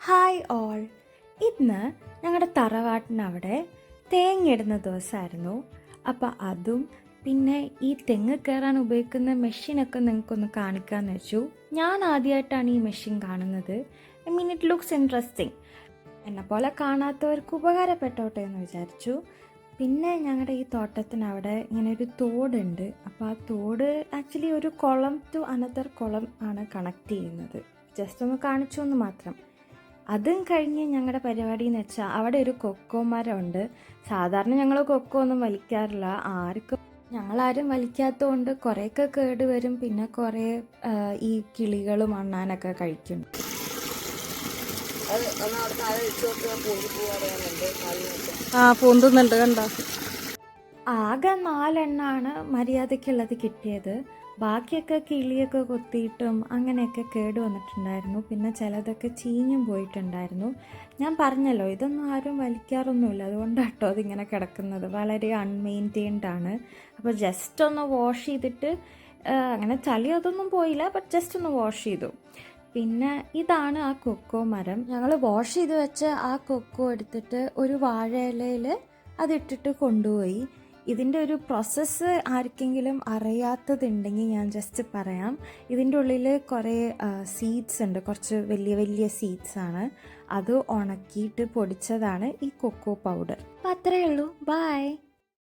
Hi all ഇന്ന് ഞങ്ങളുടെ തറവാട്ടിനവിടെ തേങ്ങയിടുന്ന ദിവസമായിരുന്നു അപ്പോൾ അതും പിന്നെ ഈ തെങ്ങ് കയറാൻ ഉപയോഗിക്കുന്ന മെഷീനൊക്കെ നിങ്ങൾക്കൊന്ന് കാണിക്കാമെന്ന് വെച്ചു. ഞാൻ ആദ്യമായിട്ടാണ് ഈ മെഷീൻ കാണുന്നത്. I mean it looks interesting എന്നെ പോലെ കാണാത്തവർക്ക് ഉപകാരപ്പെട്ടോട്ടെ എന്ന് വിചാരിച്ചു. പിന്നെ ഞങ്ങളുടെ ഈ തോട്ടത്തിനവിടെ ഇങ്ങനെ ഒരു തോടുണ്ട്. അപ്പോൾ ആ തോട് ആക്ച്വലി ഒരു കുളം ടു അനദർ കുളം ആണ് കണക്ട് ചെയ്യുന്നത്. ജസ്റ്റ് ഒന്ന് കാണിച്ചു എന്ന് മാത്രം. അതും കഴിഞ്ഞ് ഞങ്ങളുടെ പരിപാടി എന്ന് വെച്ചാൽ അവിടെ ഒരു കൊക്കോ മരമുണ്ട്. സാധാരണ ഞങ്ങൾ കൊക്കോ ഒന്നും വലിക്കാറില്ല. ആർക്കും ഞങ്ങളാരും വലിക്കാത്തതുകൊണ്ട് കുറേയൊക്കെ കേട് വരും. പിന്നെ കുറേ ഈ കിളികളും അണ്ണാനൊക്കെ കഴിക്കും. ആ പൊന്തുന്നുണ്ട് കണ്ടോ? ആകെ നാലെണ്ണാണ് മര്യാദയ്ക്കുള്ളത് കിട്ടിയത്. ബാക്കിയൊക്കെ കിളിയൊക്കെ കൊത്തിയിട്ടും അങ്ങനെയൊക്കെ കേട് വന്നിട്ടുണ്ടായിരുന്നു. പിന്നെ ചിലതൊക്കെ ചീഞ്ഞും പോയിട്ടുണ്ടായിരുന്നു. ഞാൻ പറഞ്ഞല്ലോ ഇതൊന്നും ആരും വലിക്കാറൊന്നുമില്ല. അതുകൊണ്ടാട്ടോ അതിങ്ങനെ കിടക്കുന്നത്. വളരെ അൺമെയിന്റെയിൻഡ് ആണ്. അപ്പോൾ ജസ്റ്റ് ഒന്ന് വാഷ് ചെയ്തിട്ട് അങ്ങനെ ചളി അതൊന്നും പോയില്ല ബട്ട് ജസ്റ്റ് ഒന്ന് വാഷ് ചെയ്തു. പിന്നെ ഇതാണ് ആ കൊക്കോ മരം. ഞങ്ങൾ വാഷ് ചെയ്ത് വെച്ച ആ കൊക്കോ എടുത്തിട്ട് ഒരു വാഴയിലയിൽ അതിട്ടിട്ട് കൊണ്ടുപോയി. ഇതിന്റെ ഒരു പ്രോസസ്സ് ആർക്കെങ്കിലും അറിയാത്തതുണ്ടെങ്കിൽ ഞാൻ ജസ്റ്റ് പറയാം. ഇതിന്റെ ഉള്ളിൽ കുറേ സീഡ്സ് ഉണ്ട്. കുറച്ച് വലിയ വലിയ സീഡ്സ് ആണ്. അത് ഉണക്കിയിട്ട് പൊടിച്ചതാണ് ഈ കൊക്കോ പൗഡർ അപ്പം അത്രയേ ഉള്ളൂ. ബൈ